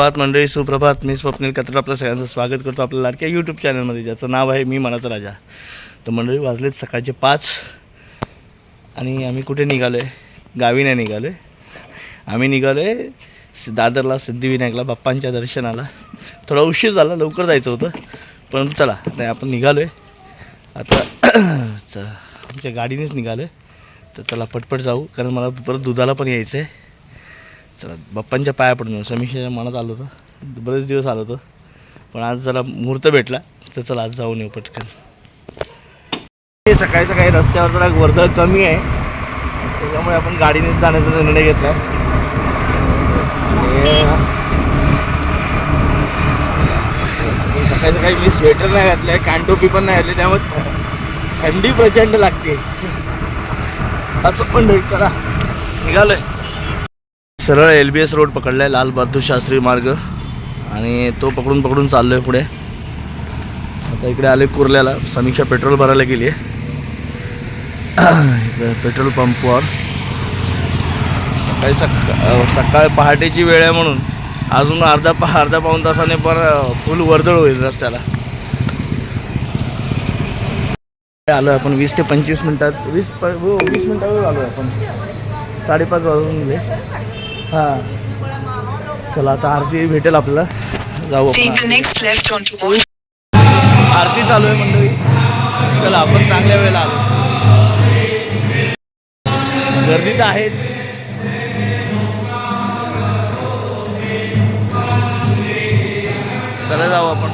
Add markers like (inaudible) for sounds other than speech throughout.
सुप्रभात मंडळी सुप्रभात. मी स्वप्नील कत्र आपलं सगळ्यांचं स्वागत करतो आपल्या लाडक्या यूट्यूब चॅनलमध्ये ज्याचं नाव आहे मी मनात राजा. तर मंडळी वाजलेत सकाळचे पाच आणि आम्ही कुठे निघालो आहे गावी नाही निघालो आहे आम्ही निघालो आहे दादरला सिद्धिविनायकला बाप्पांच्या दर्शनाला. थोडा उशीर झाला लवकर जायचं होतं. पण चला नाही आपण निघालो आहे आता (clears throat) चला आमच्या गाडीनेच निघालो आहे तर चला पटपट जाऊ. कारण मला परत दुधाला पण यायचं आहे चला बाप्पांच्या पाया पडून समीक्षेच्या मनात आलं होतं. बरेच दिवस आलं होतं. पण आज जरा मुहूर्त भेटला तर चला आज जाऊन येऊ पटकन. सकाळी सकाळी रस्त्यावर जरा वर्दळ कमी आहे. त्याच्यामुळे आपण गाडीने जाण्याचा निर्णय घेतला. मी सकाळी सकाळी मी स्वेटर नाही घातलं आहे कानटोपी पण नाही घातली त्यामुळे थंडी प्रचंड लागते. असं पण चला. निघालोय. सरळ एल बी एस रोड पकडला आहे लाल बहादूर शास्त्री मार्ग. आणि तो पकडून पकडून चाललो आहे पुढे. आता इकडे आले कुर्ल्याला. समीक्षा पेट्रोल भरायला गेली आहे. इकडे पेट्रोल पंपवर. सकाळी सका सकाळ पहाटेची वेळ आहे म्हणून. अजून अर्धा पा अर्धा पाऊन तासाने पर फुल वर्दळ होईल रस्त्याला. आलो आपण वीस ते पंचवीस मिनटात. वीस प वीस मिनटावर आलो आपण. साडेपाच वाजून गेले. हां. चला आता आरती भेटेल आपल्याला. जाऊ. आरती. चालू आहे मंडळी. चला आपण चांगल्या वेळेला आलो. गर्दी तर आहेच चला जाऊ आपण.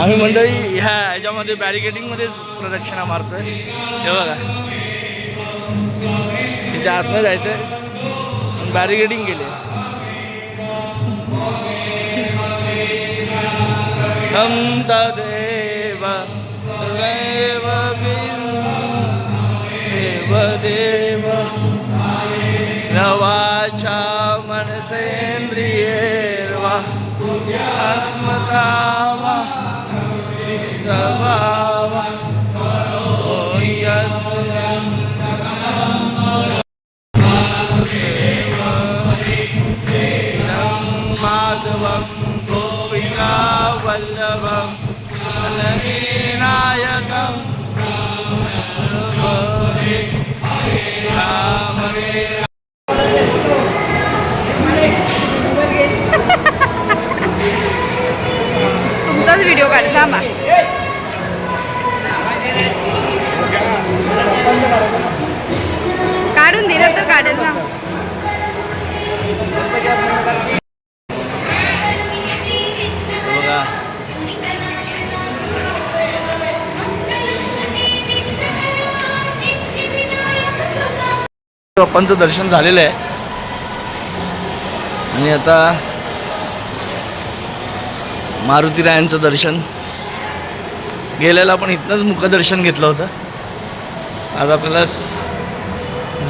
आम्ही (laughs) मंडळी ह्या ह्याच्यामध्ये बॅरिकेडिंगमध्येच प्रदक्षिणा मारतोय. हे बघा. तिथे आतमध्ये जायचंय. बॅरिकेडिंग केली. तदेव देव देव नवाच्या मनसेंद्रियेर्वा आत्मतावा. सभावा સવાવા बाप्पांचं दर्शन झालेलं आहे. आणि आता मारुती रायांचं दर्शन. गेल्याला आपण इथनंच मुखदर्शन घेतलं होतं. आज आपल्याला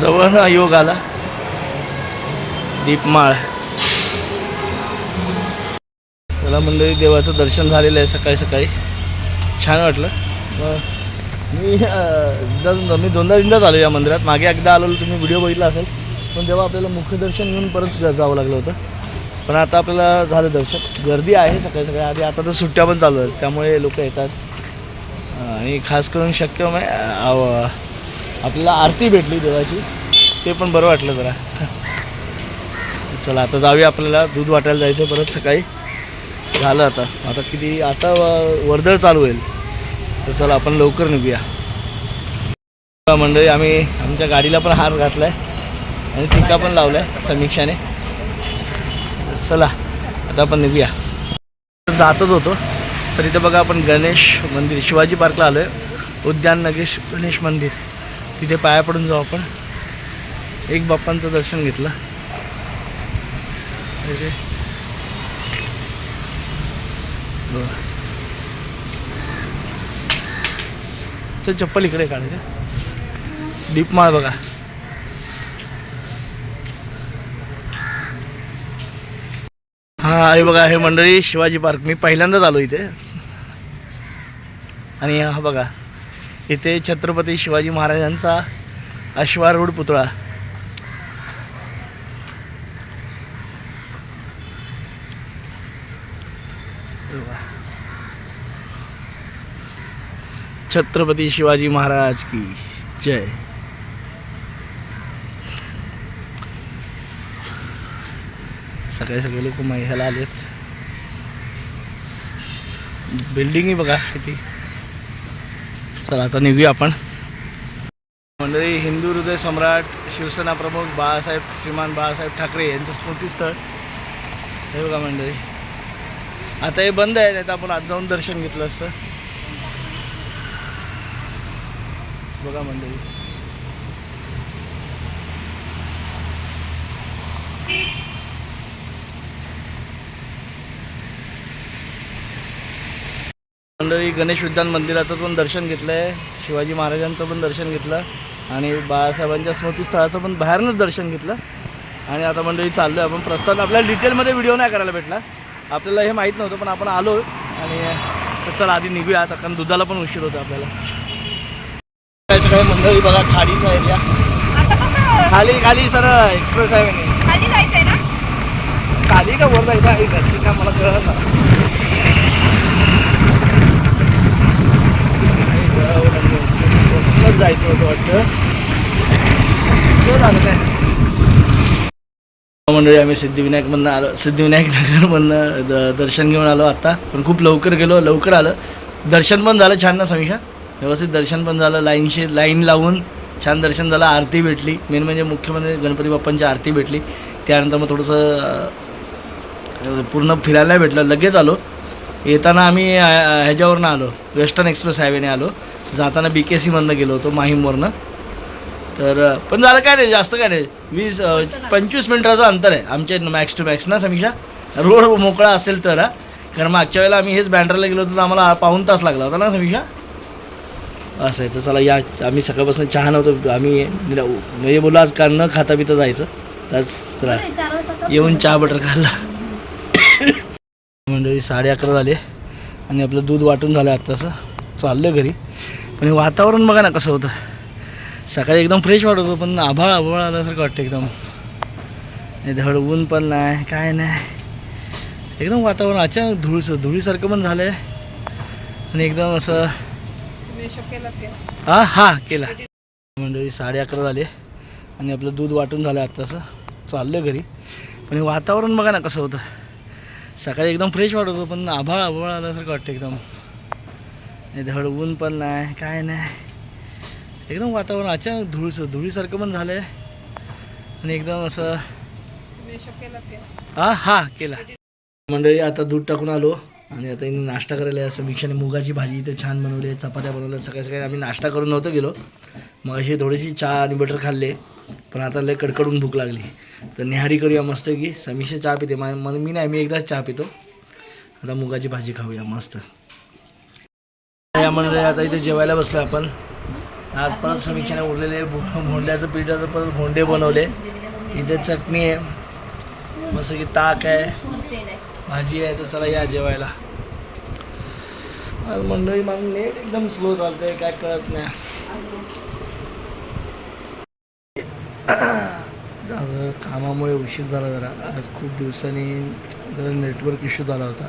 जवळ योग आला. दीपमाळ. त्याला मंडळी देवाचं दर्शन झालेलं आहे सकाळी सकाळी. छान वाटलं. मी एकदा मी दोनदा तीनदाच आलो या मंदिरात. मागे एकदा आलेलो तुम्ही व्हिडिओ बघितला असेल. पण तेव्हा आपल्याला मुखदर्शन घेऊन परत जावं लागलं होतं. पण आता आपल्याला झालं दर्शन. गर्दी आहे सकाळी सकाळी. आधी आता तर सुट्ट्या पण चालू आहेत. त्यामुळे लोक येतात. आणि खास करून शक्य म्हणजे आपल्याला आरती भेटली देवाची. ते पण बरं वाटलं जरा. चला आता जाऊया आपल्याला. दूध वाटायला जायचं परत सकाळी. झालं आता. आता किती आता व- वर्दळ चालू होईल. तर चला आपण लवकर निघूया. मंडळी आम्ही आमच्या गाडीला पण हार घातला आहे आणि टिका पण लावला आहे समीक्षाने चला आता आपण निघूया. जातच होतो. तर इथं बघा आपण गणेश मंदिर शिवाजी पार्कला आलो आहे उद्यान नगेश गणेश मंदिर. तिथे पाया पडून जाऊ आपण. एक बाप्पांचं दर्शन घेतलं. बरं बघा. चल चप्पल इकडे काढायचे दीपमाळ बघा. हा हे बघा हे मंडळी शिवाजी पार्क. मी पहिल्यांदाच आलो इथे. आणि हा बघा इथे छत्रपती शिवाजी महाराजांचा अश्वारूढ पुतळा. छत्रपती शिवाजी महाराज की जय. सगळे सगळे लोक ह्याला आलेत. बिल्डिंगही बघा किती. चला आता निघूया आपण. मंडळी हिंदू हृदय सम्राट शिवसेना प्रमुख बाळासाहेब श्रीमान बाळासाहेब ठाकरे यांचं स्मृतीस्थळ. हे बघा मंडळी. आता हे बंद आहे नाही तर आपण आज जाऊन दर्शन घेतलं असतं. बघा मंडळी. मंडळी गणेश उद्यान मंदिराचं पण दर्शन घेतलं आहे शिवाजी महाराजांचं पण दर्शन घेतलं आणि बाळासाहेबांच्या स्मृतीस्थळाचं पण बाहेरनंच दर्शन घेतलं. आणि आता मंडळी चाललो आहे आपण. प्रस्थान आपल्याला डिटेलमध्ये व्हिडिओ नाही करायला भेटला आपल्याला हे माहीत नव्हतं पण आपण आलो आणि तर चला आधी निघूया. आता कारण दुधाला पण उशीर होतो आपल्याला. सगळे मंडळी बघा खाडीचा एरिया खाली खाली सर एक्सप्रेस आहे म्हणे खाली जायचंय ना? खाली का वर जायचं आहे? घातली का मला कळत ना जायचं होतं वाटतं. सर आलं काय? मंडळी आम्ही सिद्धिविनायकमधनं आलो. सिद्धिविनायक नगरमधनं दर्शन घेऊन आलो आत्ता पण खूप लवकर गेलो लवकर आलं. दर्शन पण झालं छान ना समीक्षा? व्यवस्थित दर्शन पण झालं लाईनशी लाईन लावून छान दर्शन झालं आरती भेटली. मेन म्हणजे मुख्य म्हणजे गणपती बाप्पांची आरती भेटली. त्यानंतर मग थोडंसं पूर्ण फिरायला भेटलं. लगेच आलो. येताना आम्ही ह्याच्यावरनं आलो. वेस्टर्न एक्सप्रेस हायवेने आलो. जाताना बी के सीमधनं गेलो होतो माहीमवरनं. तर पण झालं काय नाही जास्त काय नाही वीस पंचवीस मिनिटाचं अंतर आहे. आमच्या मॅक्स टू मॅक्स ना समीक्षा. रोड मोकळा असेल तर कारण मागच्या वेळेला आम्ही हेच बँड्राला गेलो होतो तर आम्हाला पाऊन तास लागला होता ना समीक्षा? असं आहे. तर चला या आम्ही सकाळपासून चहा नव्हतो आम्ही म्हणजे बोललो आज का न खाता पिता जायचं. तर आज चला येऊन चहा बटर खाल्ला. मंडळी साडे अकरा झाले. आणि आपलं दूध वाटून झालं आत्ताचं. चाललं घरी. पण वातावरण बघा ना कसं होतं. सकाळी एकदम फ्रेश वाटत होतं पण आभाळ आभाळ आल्यासारखं वाटतं एकदम. नाही धड ऊन पण नाही काय नाही. एकदम वातावरण अचानक धुळीस धुळीसारखं पण झालं आहे आणि एकदम असं हा हा केला. मंडळी साडे अकरा झाले. आणि आपलं दूध वाटून झालं आत्ताचं. चाललं घरी. पण हे वातावरण बघा ना कसं होतं. सकाळी एकदम फ्रेश वाटत होतं पण आभाळ आभाळ आल्यासारखं वाटतं एकदम. नाही धड ऊन पण नाही काय नाही. एकदम वातावरण अचानक धुळीस धुळीसारखं पण झालं आहे आणि एकदम असं हा हा केला. मंडळी आता दूध टाकून आलो. आणि आता इथे नाश्ता करायला असं मिक्षाने मुगाची भाजी इथे छान बनवली आहे चपात्या बनवल्या सकाळी सकाळी आम्ही नाश्ता करून नव्हतं गेलो. मग अशी थोडीशी चहा आणि बटर खाल्ले पण आता लय कडकडून भूक लागली. तर निहारी करूया मस्त की समीक्षा चहा पिते. मा- मला मी नाही मी एकदाच चहा पितो. आता मुगाची भाजी खाऊया मस्त. या मंडळी आता इथे जेवायला बसलो आपण. आज परत समीक्षाने उरलेले भो- भोंड्याचं पिठाचं परत भोंडे बनवले. इथे चटणी आहे. मस्त की ताक आहे. भाजी आहे तर चला या जेवायला. आज मंडळी माझं नेट एकदम स्लो चालतंय काय कळत नाही. कामामुळे उशीर झाला जरा. आज खूप दिवसांनी जरा नेटवर्क इश्यू झाला होता.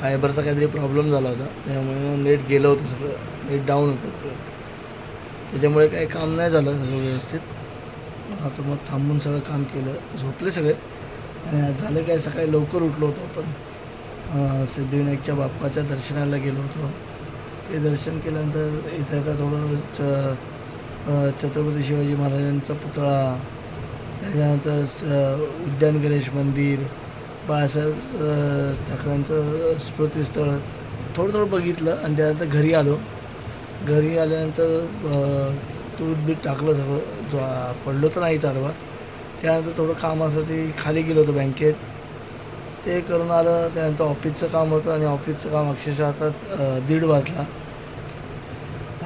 फायबरचा काहीतरी प्रॉब्लेम झाला होता. त्यामुळे नेट गेलं होतं सगळं. नेट डाऊन होतं सगळं. त्याच्यामुळे काही काम नाही झालं सगळं व्यवस्थित. आता मग थांबून सगळं काम केलं. झोपले सगळे. आणि आज झालं काय? सकाळी लवकर उठलो होतो आपण. सिद्धिविनायकच्या बाप्पाच्या दर्शनाला गेलो होतो. ते दर्शन केल्यानंतर इथं आता थोडं च छत्रपती शिवाजी महाराजांचा पुतळा त्याच्यानंतर स उद्यान गणेश मंदिर बाळासाहेब ठाकरांचं ठाकरेंचं स्मृतीस्थळ थोडं थोडं बघितलं आणि त्यानंतर घरी आलो. घरी आल्यानंतर अं, दूध टाकलं सगळं जो पडलो तर नाही चालवा त्यानंतर थोडं कामासाठी खाली गेलो होतो बँकेत. ते करून आलं त्यानंतर ऑफिसचं काम होतं आणि ऑफिसचं काम अक्षरशः आता दीड वाजला.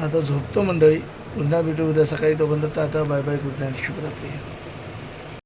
आता झोपतो मंडळी. पुन्हा भेटू उद्या सकाळी. तोपर्यंत tata bye bye good night. शुभरात्री.